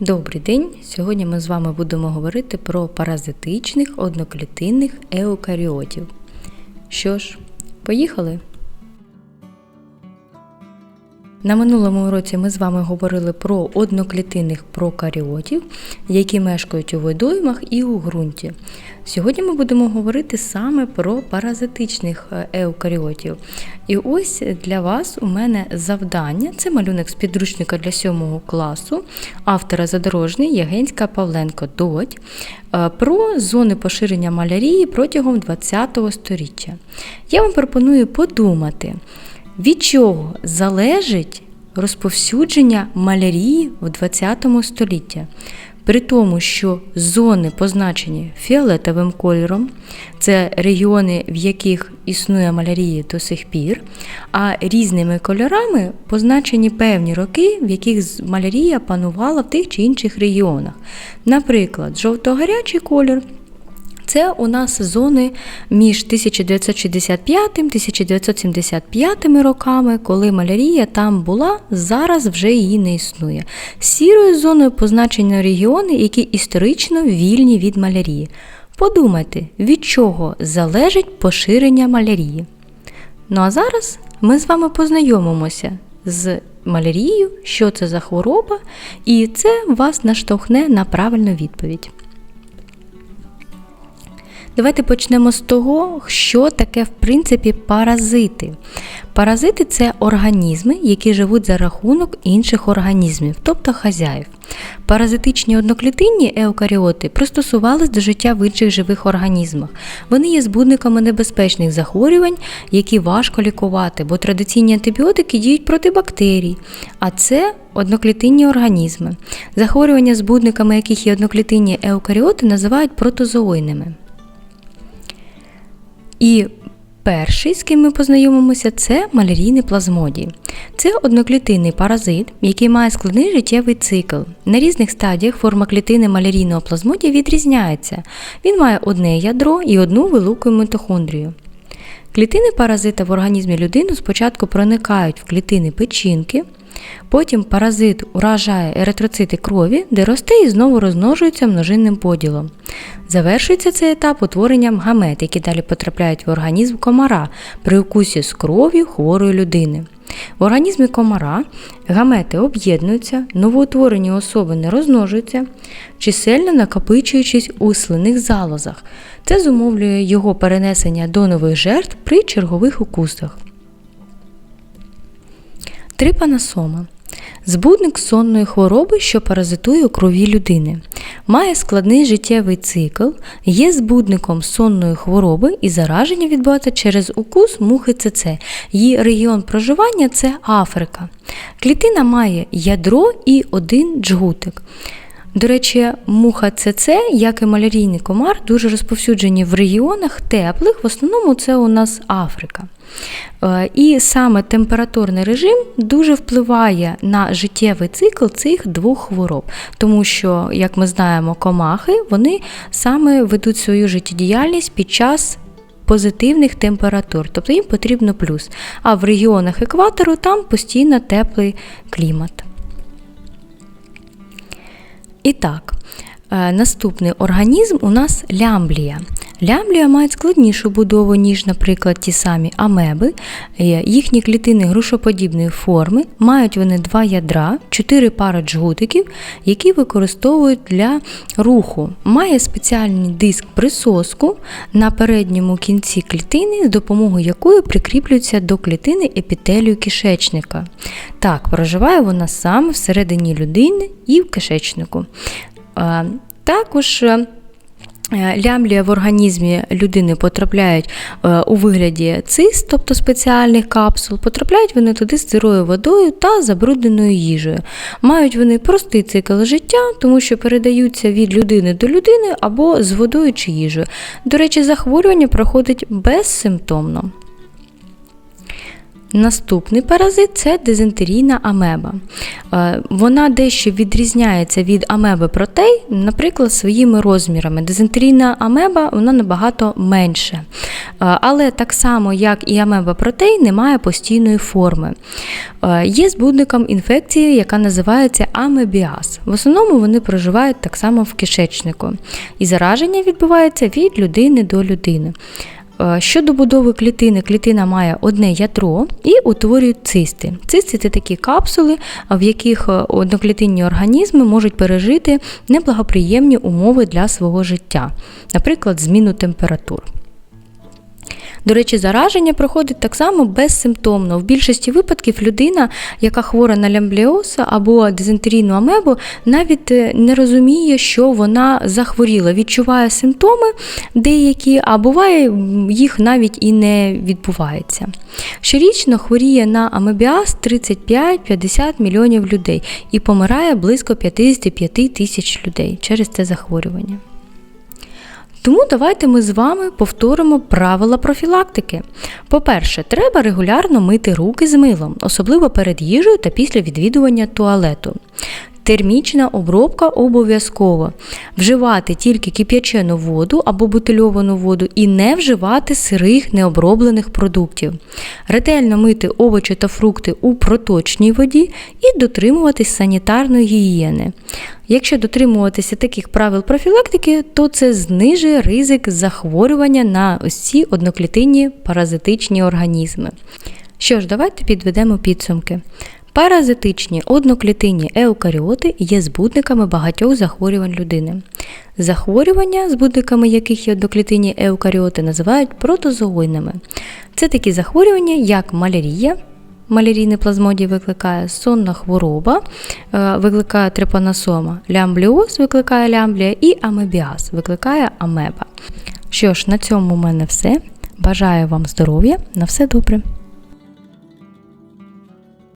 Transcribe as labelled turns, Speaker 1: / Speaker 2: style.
Speaker 1: Добрий день! Сьогодні ми з вами будемо говорити про паразитичних одноклітинних еукаріотів. Що ж, поїхали? На минулому уроці ми з вами говорили про одноклітинних прокаріотів, які мешкають у водоймах і у ґрунті. Сьогодні ми будемо говорити саме про паразитичних е, еукаріотів. І ось для вас у мене завдання це малюнок з підручника для 7 класу автора задорожний Ягенська Павленко Додь е, про зони поширення малярії протягом ХХ століття. Я вам пропоную подумати. Від чого залежить розповсюдження малярії в ХХ столітті? При тому, що зони позначені фіолетовим кольором, це регіони, в яких існує малярія до сих пір, а різними кольорами позначені певні роки, в яких малярія панувала в тих чи інших регіонах. Наприклад, жовто-гарячий кольор це у нас зони між 1965-1975 роками, коли малярія там була, зараз вже її не існує. Сірою зоною позначені регіони, які історично вільні від малярії. Подумайте, від чого залежить поширення малярії. Ну а зараз ми з вами познайомимося з малярією, що це за хвороба, і це вас наштовхне на правильну відповідь. Давайте почнемо з того, що таке в принципі паразити. Паразити це організми, які живуть за рахунок інших організмів, тобто хазяїв. Паразитичні одноклітинні еукаріоти пристосувались до життя в інших живих організмах. Вони є збудниками небезпечних захворювань, які важко лікувати, бо традиційні антибіотики діють проти бактерій, а це одноклітинні організми. Захворювання збудниками яких є одноклітинні еукаріоти називають протозоойними. І перший, з ким ми познайомимося, це малярійний плазмодій. Це одноклітинний паразит, який має складний життєвий цикл. На різних стадіях форма клітини малярійного плазмодія відрізняється. Він має одне ядро і одну велику митохондрію. Клітини паразита в організмі людини спочатку проникають в клітини печінки, потім паразит уражає еритроцити крові, де росте і знову розмножується множинним поділом. Завершується цей етап утворенням гамет, які далі потрапляють в організм комара при укусі з кров'ю хворої людини. В організмі комара гамети об'єднуються, новоутворені особи не розмножуються, чисельно накопичуючись у слинних залозах. Це зумовлює його перенесення до нових жертв при чергових укусах. Трипанасома збудник сонної хвороби, що паразитує у крові людини. Має складний життєвий цикл, є збудником сонної хвороби і зараження відбувається через укус мухи ЦЦ. Її регіон проживання це Африка. Клітина має ядро і один джгутик. До речі, муха ЦЦ, як і малярійний комар, дуже розповсюджені в регіонах теплих, в основному це у нас Африка. Е, І саме температурний режим дуже впливає на життєвий цикл цих двох хвороб, тому що, як ми знаємо, комахи вони саме ведуть свою життєдіяльність під час позитивних температур, тобто їм потрібно плюс. А в регіонах екватору там постійно теплий клімат. І так, наступний організм у нас лямблія. Лямблія мають складнішу будову, ніж, наприклад, ті самі амеби. Е, Їхні клітини грушоподібної форми, мають вони два ядра, чотири пари джгутиків, які використовують для руху. Має спеціальний диск присоску на передньому кінці клітини, з допомогою якої прикріплюється до клітини епітелію кишечника. Так, проживає вона саме всередині людини і в кишечнику. Також е, Лямлія в організмі людини потрапляють е, у вигляді цист, тобто спеціальних капсул, потрапляють вони туди з сирою водою та забрудненою їжею. Мають вони простий цикл життя, тому що передаються від людини до людини або з водою чи їжею. До речі, захворювання проходить безсимптомно. Наступний паразит це дизентерійна амеба. Е, Вона дещо відрізняється від амеби протей, наприклад, своїми розмірами. Дизентерійна амеба вона набагато менша. Е, Але так само, як і амеба протей, не має постійної форми. Е, Є збудником інфекції, яка називається амебіаз. В основному вони проживають так само в кишечнику. І зараження відбувається від людини до людини. Е, Щодо будови клітини, клітина має одне ядро і утворюють цисти. Цисти це такі капсули, в яких е, одноклітинні організми можуть пережити неблагоприємні умови для свого життя, наприклад, зміну температур. До речі, зараження проходить так само безсимптомно. В більшості випадків людина, яка хвора на лямбліоз або дизентерійну амебу, навіть е, не розуміє, що вона захворіла, відчуває симптоми деякі, а буває їх навіть і не відбувається. Щорічно хворіє на амебіаз 35-50 мільйонів людей і помирає близько 55 тисяч людей через це захворювання. Тому давайте ми з вами повторимо правила профілактики. По-перше, треба регулярно мити руки з милом, особливо перед їжею та після відвідування туалету. Термічна обробка обов'язково. Вживати тільки кип'ячену воду або бутильовану воду і не вживати сирих необроблених продуктів. Ретельно мити овочі та фрукти у проточній воді і дотримуватись санітарної гігієни. Якщо дотримуватися таких правил профілактики, то це знижує ризик захворювання на ось одноклітинні паразитичні організми. Що ж, давайте підведемо підсумки. Паразитичні одноклітинні еукаріоти є збудниками багатьох захворювань людини. Захворювання, збудниками яких є одноклітинні еукаріоти, називають протозооїдними. Це такі захворювання, як малярія, малярійний плазмодій викликає сонна хвороба, е, викликає трепаносома, лямбліоз викликає лямблія і амебіаз викликає амеба. Що ж, на цьому у мене все. Бажаю вам здоров'я, на все добре!